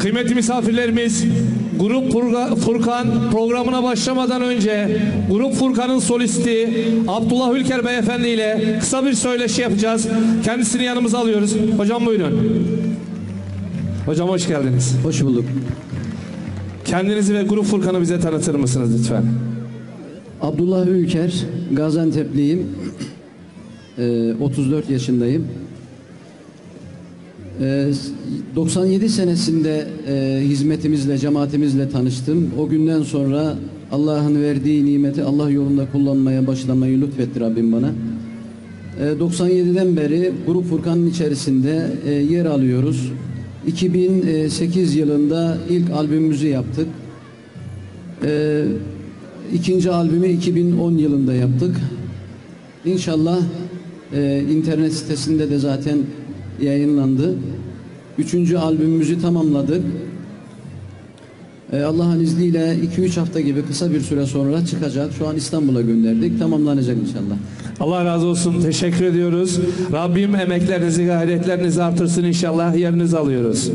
Kıymetli misafirlerimiz, Grup Furkan programına başlamadan önce Grup Furkan'ın solisti Abdullah Ülker Beyefendi ile kısa bir söyleşi yapacağız. Kendisini yanımıza alıyoruz. Hocam buyurun. Hocam hoş geldiniz. Hoş bulduk. Kendinizi ve Grup Furkan'ı bize tanıtır mısınız lütfen? Abdullah Ülker, Gaziantep'liyim. Ee, 34 yaşındayım. Ee, 97 senesinde e, hizmetimizle, cemaatimizle tanıştım. O günden sonra Allah'ın verdiği nimeti Allah yolunda kullanmaya başlamayı lütfetti Rabbim bana. Ee, 97'den beri Grup Furkan'ın içerisinde e, yer alıyoruz. 2008 yılında ilk albümümüzü yaptık. Ee, ikinci albümü 2010 yılında yaptık. İnşallah e, internet sitesinde de zaten yayınlandı. Üçüncü albümümüzü tamamladık. Ee, Allah'ın izniyle 2-3 hafta gibi kısa bir süre sonra çıkacak. Şu an İstanbul'a gönderdik. Tamamlanacak inşallah. Allah razı olsun. Teşekkür ediyoruz. Rabbim emeklerinizi, gayretlerinizi artırsın inşallah. Yerinizi alıyoruz.